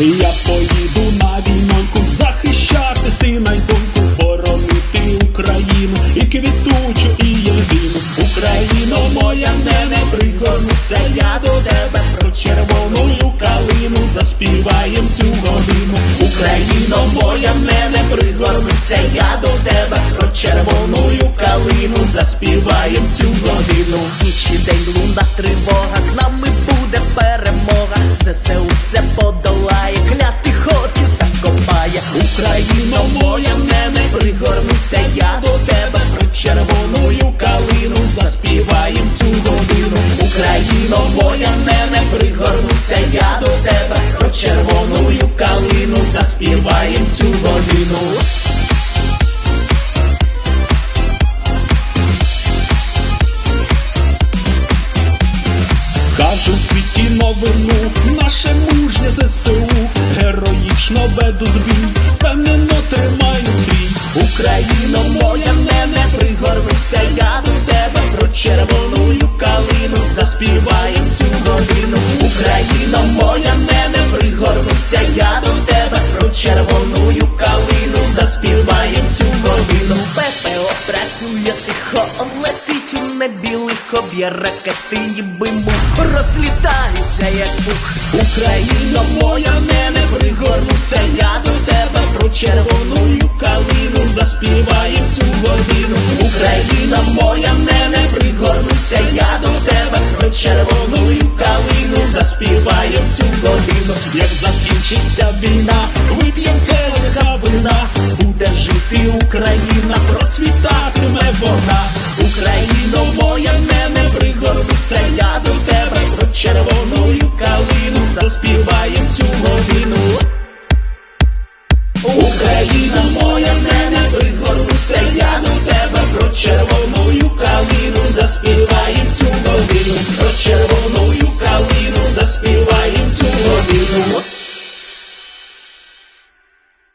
Я поїду на війноньку захищати сина й доньку, боронити Україну і квітучу, і єдину. Україно моя, не не пригорнуся я до тебе про червону калину заспіваєм цю годину. Україно моя, не не пригорнуся я до тебе про червону калину заспіваєм цю годину. Ніч і день луна тривога, з нами буде перемога. ЗСУ все подолає, клятих орків закопає. Україно моя, не не пригорнуся я до тебе про червону калину заспіваєм цю годину. Україно моя, не не пригорнуся я до тебе про червону калину заспіваєм цю годину. Кажу в світі новину, наше мужнє ЗСУ героїчно ведуть бій, впевнено тримають свій. Україно моя, не не пригорнуся я до тебе про червону калину заспіваєм цю годину. Україно моя, не не я до тебе про червону летить у небі лихо, б'є ракети, ніби мух, розлітаються як пух. Україно моя, не не пригорнуся я до тебе про червону калину заспіваєм цю годину. Україна моя, не не пригорнуся я до тебе про червону калину заспіваєм цю годину. Як закінчиться війна, вип'єм келиха вина, буде жити Україна, процвітатиме вона.